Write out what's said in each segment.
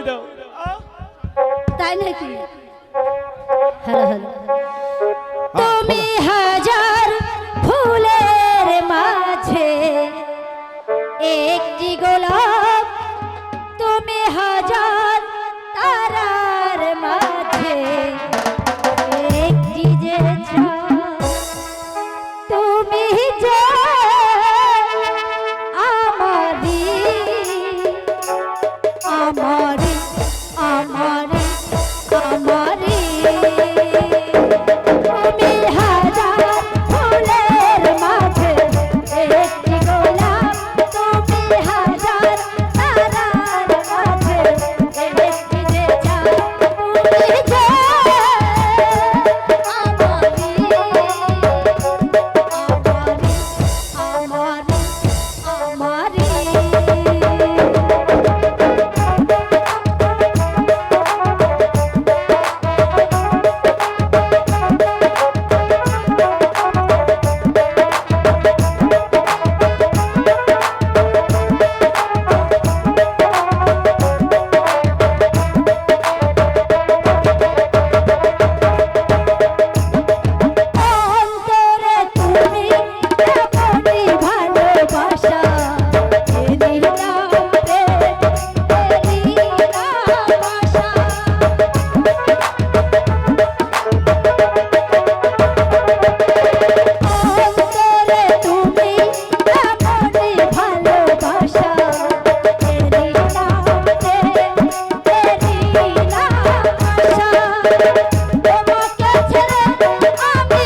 করে দাও! তাই নাকি? হ্যালো হ্যালো তুমি হাজার Yeah.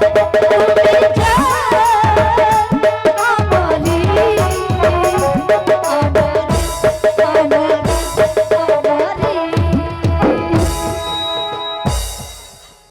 Thank you.